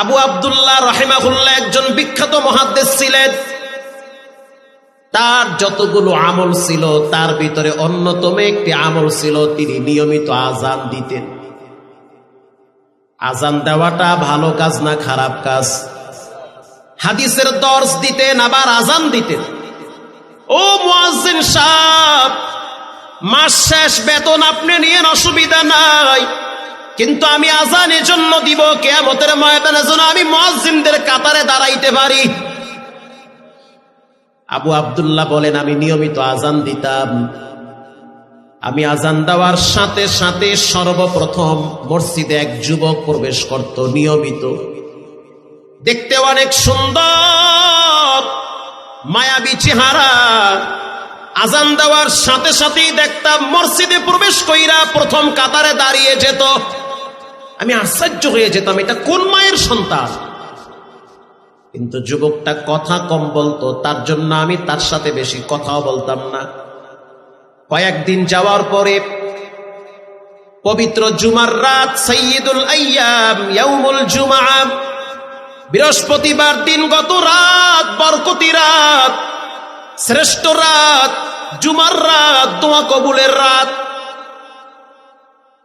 আবু আবদুল্লাহ রহেমাহুল্লাহ একজন বিখ্যাত মহাদ্দেশ ছিলেন। তার যতগুলো আমল ছিল, তার ভিতরে অন্যতম একটি আমল ছিল, তিনি নিয়মিত আজান দিতেন। আজান দেওয়াটা ভালো কাজ না খারাপ কাজ? হাদিসের দর্শ দিতেন, আবার আজান দিতেন। ও মুয়াজ্জিন সাহেব, মাস শেষ, বেতন আপনি নিয়ে অসুবিধা নাই। কিন্তু আমি আজানের জন্য দিব, কেয়ামতের ময়দানের জন্য আমি মুয়াজ্জিনদের কাতারে দাঁড়াইতে পারি। আবু আবদুল্লাহ বলেন, আমি নিয়মিত আজান দিতাম। আমি আজান দেওয়ার সাথে সাথে সর্বপ্রথম মসজিদে এক যুবক প্রবেশ করত, নিয়মিত। দেখতে অনেক সুন্দর, মায়াবী চেহারা। আজান দেওয়ার সাথে সাথেই দেখতাম মসজিদে প্রবেশ কইরা প্রথম কাতারে দাঁড়িয়ে যেত। আমি আশ্চর্য হয়ে যেতাম, এটা কোন মায়ের সন্তান? কিন্তু যুবকটা কথা কম বলতো, তার জন্য আমি তার সাথে বেশি কথাও বলতাম না। কয়েকদিন যাওয়ার পরে পবিত্র জুমার রাত সৈয়দুল আয়াম ইয়াউমুল জুমা, বৃহস্পতিবার দিন গত রাত, বরকতি রাত, শ্রেষ্ঠ রাত, জুমার রাত, দোয়া কবুলের রাত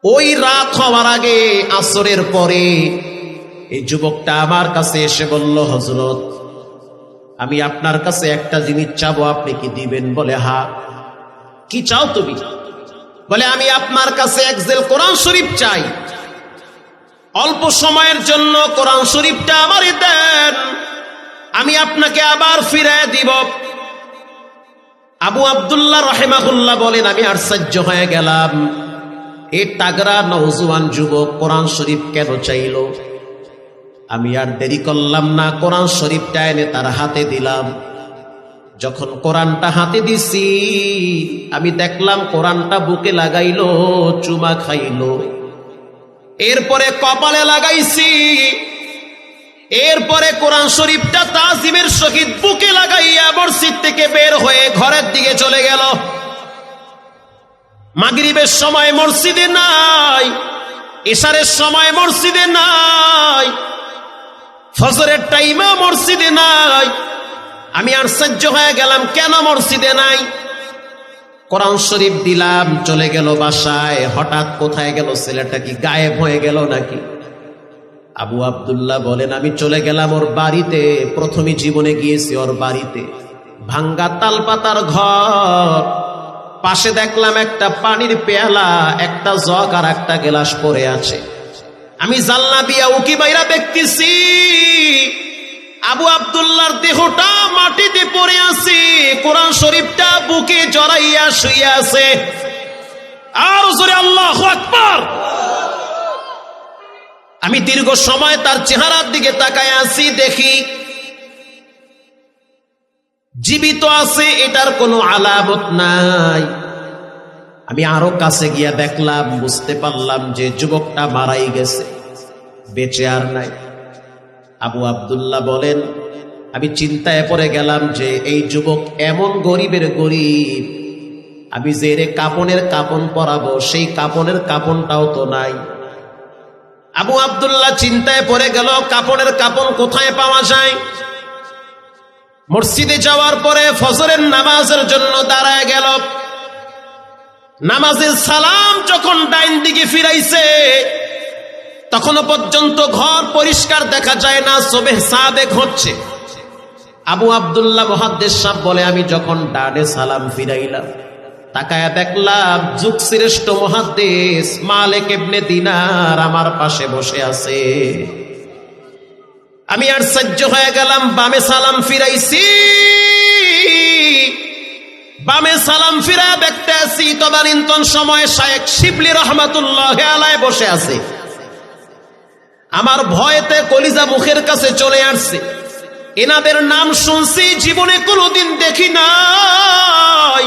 ওই রাত হওয়ার আগে আসরের পরে এই যুবকটা আমার কাছে এসে বলল হজরত আমি আপনার কাছে একটা জিনিস চাবো, আপনি কি দিবেন? বলে, হা। কি চাও তুমি? বলে, আমি আপনার কাছে একজেল কোরআন শরীফ চাই। অল্প সময়ের জন্য কোরআন শরীফটা আমারই দেন। আমি আপনাকে আবার ফিরায় দিব। আবু আবদুল্লাহ রহেমাহুল্লাহ বলেন, আমি আশ্চর্য হয়ে গেলাম। এই তাগরা নৌজুয়ান যুবক কোরআন শরীফ কেন চাইল? আমি আর দেরি করলাম না, কোরআন শরীফটা এনে তার হাতে দিলাম। যখন কোরআনটা হাতে দিছি, আমি দেখলাম কোরআনটা বুকে লাগাইলো, চুমা খাইলো। এরপরে কপালে লাগাইছি, এরপরে কোরআন শরীফটা তাজিমের সহিত বুকে লাগাইয়া মসজিদ থেকে বের হয়ে ঘরের দিকে চলে গেল। মাগরিবের সময় মসজিদে নাই, এশারের সময় মসজিদে নাই, ফজরের টাইমে মসজিদে নাই। আমি আশ্চর্য হয়ে গেলাম, কেন মসজিদে নাই? কোরআন শরীফ দিলাম, চলে গেল বাসায়, হঠাৎ কোথায় গেল ছেলেটা কি গায়েব হয়ে গেল নাকি? আবু আবদুল্লাহ বলেন, আমি চলে গেলাম ওর বাড়িতে, প্রথমে জীবনে গিয়েছি ওর বাড়িতে। ভাঙ্গা তালপাতার ঘর পাশে দেখলাম একটা পানির পেয়ালা, একটা জগ আর একটা গেলাস পরে আছে। আমি জানলা দিয়া উকি বাইরা দেখতেছি, আবু আবদুল্লাহর দেহটা মাটিতে পড়ে আছে, কোরআন শরীফটা বুকে জড়াইয়া শুয়ে আছে। আর জোরে আল্লাহ আকবার! আমি দীর্ঘ সময় তার চেহারার দিকে তাকায় আছি, দেখি জীবিত আছে, এটার কোনো আলামত নাই। আমি আরও কাছে গিয়া দেখলাম, বুঝতে পারলাম যে যুবকটা মারাই গেছে, বেঁচে আর নাই। আবু আবদুল্লাহ বলেন, আমি চিন্তায় পড়ে গেলাম যে এই যুবক এমন গরিবের গরিব। আমি যে রে কাপনের কাপন পরাবো, সেই কাপনের কাপনটাও তো নাই। আবু আবদুল্লাহ চিন্তায় পড়ে গেল, কাপনের কাপন কোথায় পাওয়া যায়? মসজিদে যাওয়ার পরে ফজরের নামাজের জন্য দাঁড়ায় গেল। নামাজের সালাম যখন ডাইন দিকে ফিরাইছে, তখনও পর্যন্ত ঘর পরিষ্কার দেখা যায় না সবে সাবেক হচ্ছে। আবু আবদুল্লাহ মহাদ্দেশ সাহ বলে, আমি যখন ডানে সালাম ফিরাইলাম, তাকায়া দেখলাম যুগ শ্রেষ্ঠ মহাদ্দেশ মালেক এমনি দিনার আমার পাশে বসে আছে। আমি আর সহ্য হয়ে গেলাম, বামে সালাম ফিরাইছি। বামে সালাম ফিরা দেখতে আছি, তদানীন্তন সময় শায়েক শিবলি রহমাতুল্লাহ আলায় বসে আছে। আমার ভয়তে কলিজা মুখের কাছে চলে আসছে। এনাদের নাম শুনছি, জীবনে কোনোদিন দেখি নাই।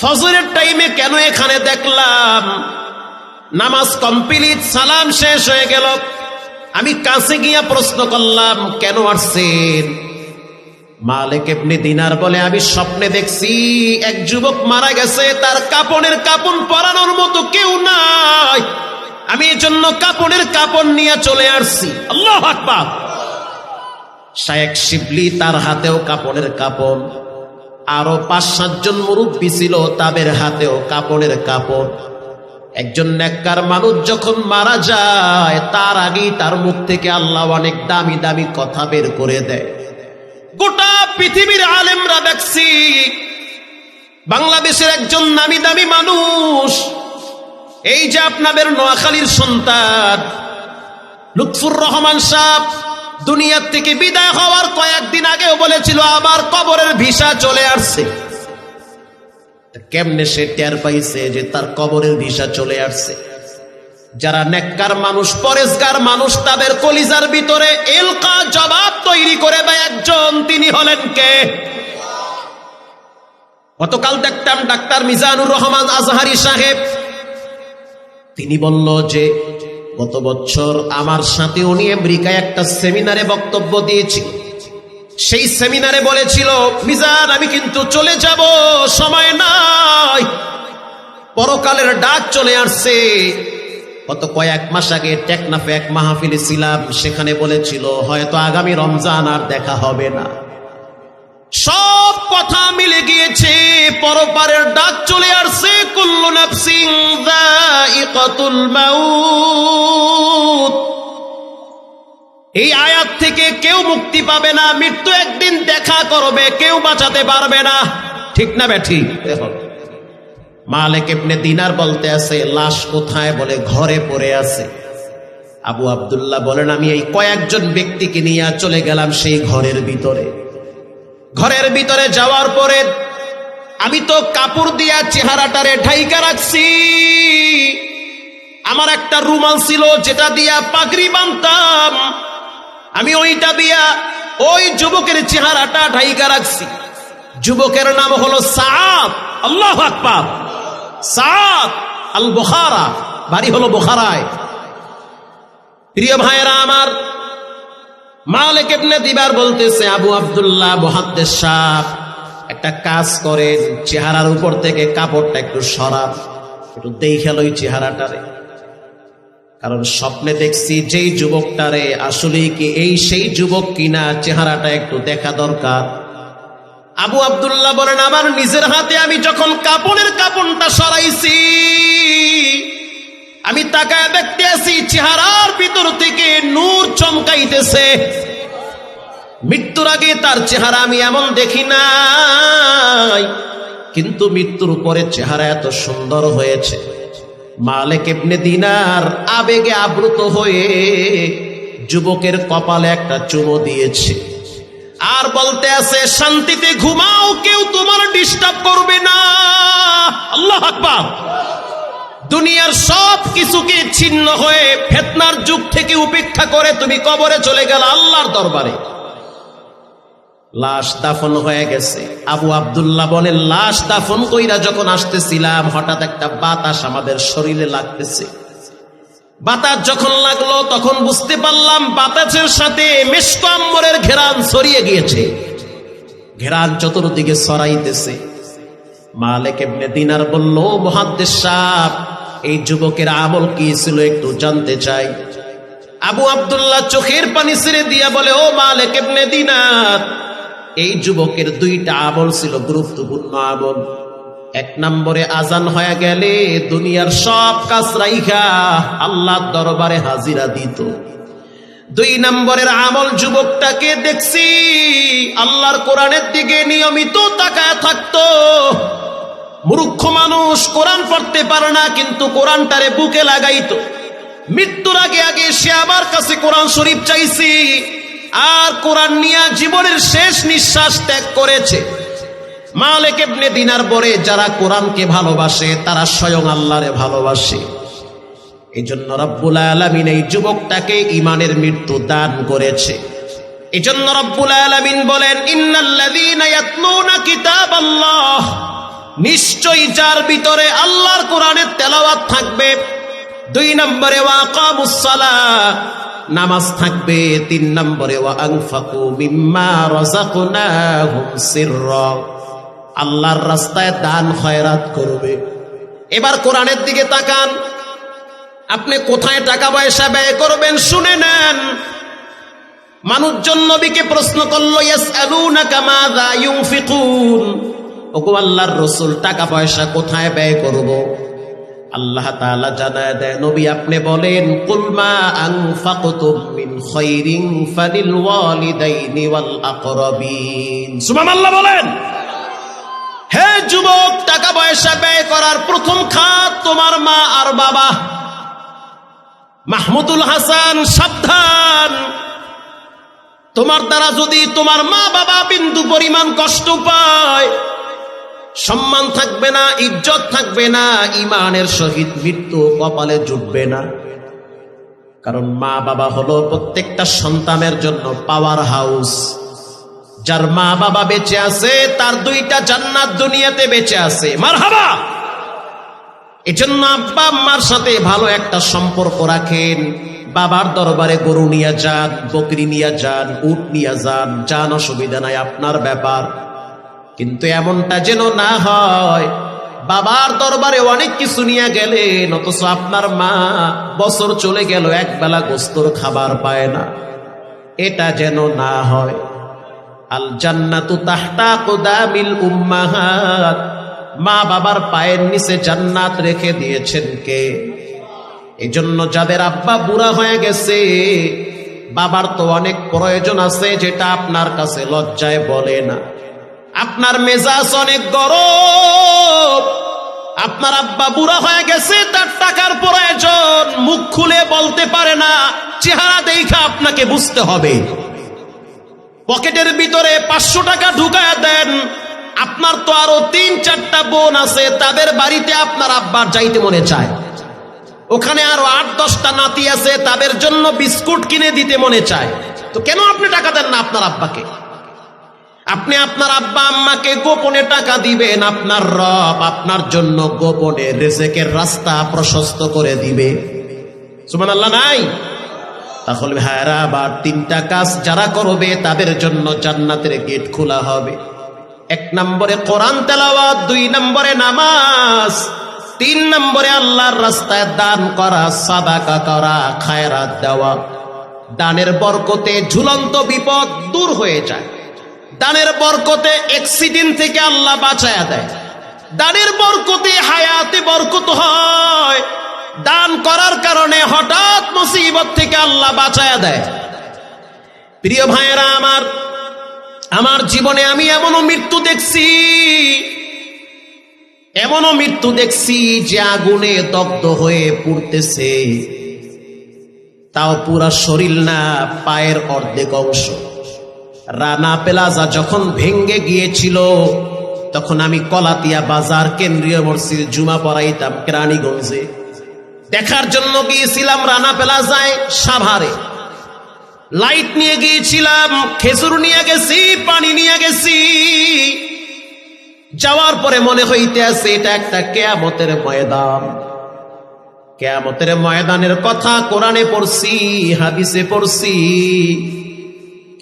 ফজরের টাইমে কেন এখানে দেখলাম? নামাজ কমপ্লিট, সালাম শেষ হয়ে গেল। আমি কাছে গিয়া প্রশ্ন করলাম, কেন আসছেন? মালিক এমনি দিনার বলে, আমি স্বপ্নে দেখছি, এক যুবক মারা গেছে, তার কাপড়ের কাপড় পরানোর মতো কেউ নাই। আমি এজন্য কাপড়ের কাপড় নিয়ে চলে আসছি। আল্লাহ আকবার! শায়েক শিবলি তার হাতেও কাপড়ের কাপড়, আরও পাঁচ সাতজন মুরব্বী ছিল তাদের হাতেও কাপড়ের কাপড়। একজন নেককার মানুষ যখন মারা যায়, তার আগেই তার মুখ থেকে আল্লাহ অনেক দামি দামি কথা বের করে দেয়। গোটা পৃথিবীর আলেমরা দেখছি, বাংলাদেশের একজন নামি দামি মানুষ, এই যে আপনাদের নোয়াখালীর সন্তান, লুৎফুর রহমান সাহ দুনিয়ার থেকে বিদায় হওয়ার কয়েকদিন আগেও বলেছিল, আমার কবরের ভিসা চলে আসছে। কেমনে সে টের পাইছে যে তার কবরের ভিসা চলে আসছে? যারা নেককার মানুষ, পরেশগার মানুষ, তাদের কলিজার ভিতরে এলকা জবাব তৈরি করে দেয় একজন, তিনি হলেন কে? গতকাল দেখতাম ডাক্তার মিজানুর রহমান আজহারি সাহেব। তিনি বলল যে, গত বছর আমার সাথে উনি আমেরিকায় একটা সেমিনারে বক্তব্য দিয়েছি সেই সেমিনারে বলেছিল, মিজান, আমি কিন্তু চলে যাব, সময় নাই। পরকালের ডাক চলে আসছে। গত কয়েক মাস আগে টেকনাফে এক মাহফিলে ছিলাম, সেখানে বলেছিল, হয়তো আগামী রমজান আর দেখা হবে না। সব কথা মিলে গিয়েছে পরপারের ডাক চলে আসছে, কুল্লু নাফসিং যায়িকাতুল মাউত। এই আয়াত থেকে কেউ মুক্তি পাবে না, মৃত্যু একদিন দেখা করবে, কেউ বাঁচাতে পারবে না। ঠিক না ব্যাঠি দেখো। মালিক ইবনে দিনার বলতে আছে, লাশ কোথায় বলে ঘরে পড়ে আছে। আবু আব্দুল্লাহ বলেন, আমি এই কয়েকজন ব্যক্তিকে নিয়ে চলে গেলাম সেই ঘরের ভিতরে। ঘরের ভিতরে যাওয়ার পরে আমি তো কাপড় দিয়া চেহারাটারে ঢাইকা রাখছি। আমার একটা রুমাল ছিল, যেটা দিয়া পাগড়ি বানতাম। আমি ওইটা দিয়া ওই যুবকের চেহারাটা ঢাইকা রাখছি। যুবকের নাম হলো সাদ আল্লাহ আকবার। সাদ আল বুখারা বাড়ি হলো বুখারায়। প্রিয় ভাইয়েরা আমার, মালিক ইবনে দিবার বলতেছে, আবু আব্দুল্লাহ মুহাদ্দিস সাহেব একটা কাজ করেন, চেহারার উপর থেকে কাপড়টা একটু সরান, একটু দেখে লই চেহারাটারে। কারণ স্বপ্নে দেখছি যেই যুবকটারে আসলে কি এই সেই যুবক কিনা চেহারাটা একটু দেখা দরকার? আবু আব্দুল্লাহ বলেন, আমার নিজের হাতে আমি যখন কাপড়ের কাপড়টা সরাইছি, আমি তাকায় দেখতে আছি চেহারার ভিতর থেকে নূর চমকাইতেছে। মৃত্যুর আগে তার চেহারা আমি এমন দেখি নাই, কিন্তু মৃত্যুর পরে চেহারা এত সুন্দর হয়েছে। মালেক এমনি দিনার আবেগে আবৃত হয়ে যুবকের কপালে একটা চুমো দিয়েছে। আর বলতে আছে, শান্তিতে ঘুমাও, কেউ তোমার ডিস্টার্ব করবে না। আল্লাহ আকবার। দুনিয়ার সব কিছুকে ছিন্ন হয়ে ফেতনার যুগ থেকে উপেক্ষা করে তুমি কবরে চলে গেল আল্লাহর দরবারে। লাশ দাফন হয়ে গেছে। আবু আব্দুল্লাহ বলে, লাশ দাফন কইরা যখন আসতেছিলাম, হঠাৎ একটা বাতাস আমাদের শরীরে লাগতেছে। বাতাস যখন লাগল, তখন বুঝতে পারলাম বাতাসের সাথে মেশকাম্বরের ঘেরান ছড়িয়ে গিয়েছে। ঘেরান চতুর্দিকে ছড়াইতেছে। মালিক এমনি দিনার বলল মহাদ্দেশ সাহ এই যুবকের আমল কি ছিল একটু জানতে চাই? আবু আবদুল্লাহ চোখের পানি ছেড়ে দিয়া বলে, ও মালিক এমনি দিনার এই যুবকের দুইটা আমল ছিল গুরুত্বপূর্ণ আমল। এক নম্বরে আজান হয়ে গেলে দুনিয়ার সব কাজ রাইখা আল্লাহ দরবারে হাজিরা দিত। দুই নম্বরের আমল যুবকটাকে দেখছি আল্লাহর কোরআনের দিকে নিয়মিত তাকায় থাকতো। মূর্খ মানুষ কোরআন পড়তে পারে না, কিন্তু কোরআনটারে বুকে লাগাইতো। মৃত্যুর আগে আগে সে আমার কাছে কোরআন শরীফ চাইছি। আর কোরআন নিয়ে জীবনের শেষ নিঃশ্বাস ত্যাগ করেছে। মালেক এমনি দিনার পরে যারা কোরআনকে ভালোবাসে, তারা স্বয়ং আল্লাহরে ভালোবাসে। এই জন্য রব্বুল আলমিন এই যুবকটাকে ইমানের মৃত্যু দান করেছে। এই জন্য রব্বুল আলমিন বলেন কিতাবাল্লাহ। নিশ্চয়ই যার ভিতরে আল্লাহর কোরআনের তেলাওয়াত থাকবে। দুই নম্বরে ওয়াকামুসসালাহ নামাজ থাকবে তিন নম্বরে আল্লাহর রাস্তায় দান খয়রাত করবে। এবার কোরআনের দিকে তাকান। আপনি কোথায় টাকা পয়সা ব্যয় করবেন শুনে নেন। মানুষজন নবীকে প্রশ্ন করল আল্লাহর রসুল, টাকা পয়সা কোথায় ব্যয় করব? আল্লাহ তাআলা জানায় দেয় নবী আপনি বলেন কুল মা আনফাকতুম মিন খাইরিন ফালিল ওয়ালিদাইনি ওয়াল আকরাবিন। সুবহানাল্লাহ বলেন। হে যুবক টাকা পয়সা ব্যয় করার প্রথম খাত তোমার মা আর বাবা। মাহমুদুল হাসান সাবধান। তোমার দ্বারা যদি তোমার মা বাবা বিন্দু পরিমাণ কষ্ট পায় সম্মান থাকবে না, ইজ্জত থাকবে না, ইমানের সহিত মৃত্যু কপালে জুটবে না। কারণ মা বাবা হলো প্রত্যেকটা সন্তানের জন্য পাওয়ার হাউস যার মা বাবা বেঁচে আছে, তার দুইটা জান্নাত দুনিয়াতে বেঁচে আছে। মার হাবা এজন্য আব্বা আম্মার সাথে ভালো একটা সম্পর্ক রাখেন। বাবার দরবারে গরু নিয়ে যান, বকরি নিয়ে যান, উট নিয়ে যান যান অসুবিধা নাই, আপনার ব্যাপার। কিন্তু এমনটা যেন না হয়। বাবার দরবারে অনেক কিছু নিয়ে গেলেন অথচ আপনার মা বছর চলে গেল, এক বেলা গোস্তর খাবার পায় না। এটা যেন না হয়। আল জান্নাতু তাহতা কুদামিল উম্মাহাত। মা বাবার পায়ের নিচে জান্নাত রেখে দিয়েছেন কে? এজন্য যাদের আব্বা বুড়া হয়ে গেছে, বাবার তো অনেক প্রয়োজন আছে যেটা আপনার কাছে লজ্জায় বলে না। আপনার মেজাজ অনেক গরম। আপনার আব্বা বুড়া হয়ে গেছে, তার টাকার প্রয়োজন। মুখ খুলে বলতে পারে না, চেহারা দেখা আপনাকে বুঝতে হবে। পকেটের ভিতরে পাঁচশো টাকা ঢুকায় দেন। আপনার তো আরও তিন, চারটা বোন আছে, তাদের বাড়িতে আপনার আব্বার যাইতে মনে চায়। ওখানে আরও আট, দশটা নাতি আছে, তাদের জন্য বিস্কুট কিনে দিতে মনে চায়। তো কেন আপনি টাকা দেন না আপনার আব্বাকে? আপনি আপনার আব্বা আম্মাকে গোপনে টাকা দিবেন, আপনার রব আপনার জন্য গোপনে রেজেকের রাস্তা প্রশস্ত করে দিবে। সুমান আল্লাহ নাই? তাহলে ভাইরা আবার তিনটা কাজ যারা করবে তাদের জন্য জান্নাতের গেট খোলা হবে। এক নম্বরে কোরআন তেলাওয়াত, দুই নম্বরে নামাজ, তিন নম্বরে আল্লাহর রাস্তায় দান করা, সাদাকা করা, খায়রাত দেওয়া। দানের বরকতে ঝুলন্ত বিপদ দূর হয়ে যায়। দানের বরকতে অ্যাক্সিডেন্ট থেকে আল্লাহ বাঁচায়া দেয়। দানের বরকতে হায়াতে বরকত হয়। দান করার কারণে হঠাৎ মুসিবত থেকে আল্লাহ বাঁচায়া দেয়। প্রিয় ভাইয়েরা, আমার আমার জীবনে আমি এমনও মৃত্যু দেখছি, এমনও মৃত্যু দেখছি যে আগুনে দগ্ধ হয়ে পুড়তেছে। তাও পুরা শরীর না, পায়ের অর্ধেক অংশ। রানা প্লাজা যখন ভেঙ্গে গিয়েছিল, তখন আমি কলাতিয়া বাজার কেন্দ্রীয় মসজিদ জুমা পড়াইতাম কেরানীগঞ্জে। দেখার জন্য গিয়েছিলাম রানা প্লাজায় সাভারে। লাইট নিয়ে গিয়েছিলাম, খেজুর নিয়ে গেছি, পানি নিয়ে গেছি। যাওয়ার পরে মনে হইতে আছে এটা একটা কেয়ামতের ময়দান। কেয়ামতের ময়দানের কথা কোরআনে পড়ছি, হাদিসে পড়ছি।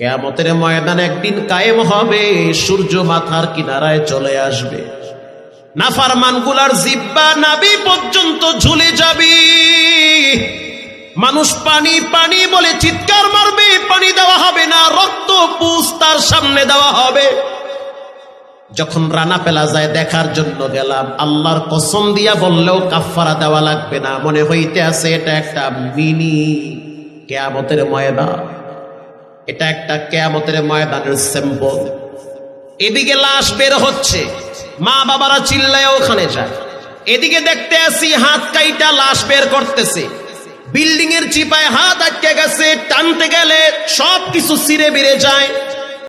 কেয়ামতের ময়দান একদিন কায়েম হবে, সূর্য মাথার কিনারায় চলে আসবে। নাফারমানগুলার জিব্বা নাবি পর্যন্ত ঝুলে যাবি। মানুষ পানি পানি বলে চিৎকার মারবে, পানি দেওয়া হবে না, রক্ত, পুষ তার সামনে দেওয়া হবে। যখন রানা পেলা যায়, দেখার জন্য গেলাম, আল্লাহর কসম দিয়া বললেও কাফারা দেওয়া লাগবে না। মনে হইতে আছে এটা একটা মিনি কেয়ামতের ময়দান। এটা একটা কেয়ামতের ময়দানের স্যাম্পল এদিকে লাশ বের হচ্ছে, মা বাবারা চিল্লায় ওখানে যায়। এদিকে দেখতে আসি হাত কাইটা লাশ বের করতেছে। বিল্ডিং এর চিপায় হাত আটকে গেছে, টানতে গেলে সবকিছু সিরে বেড়ে যায়।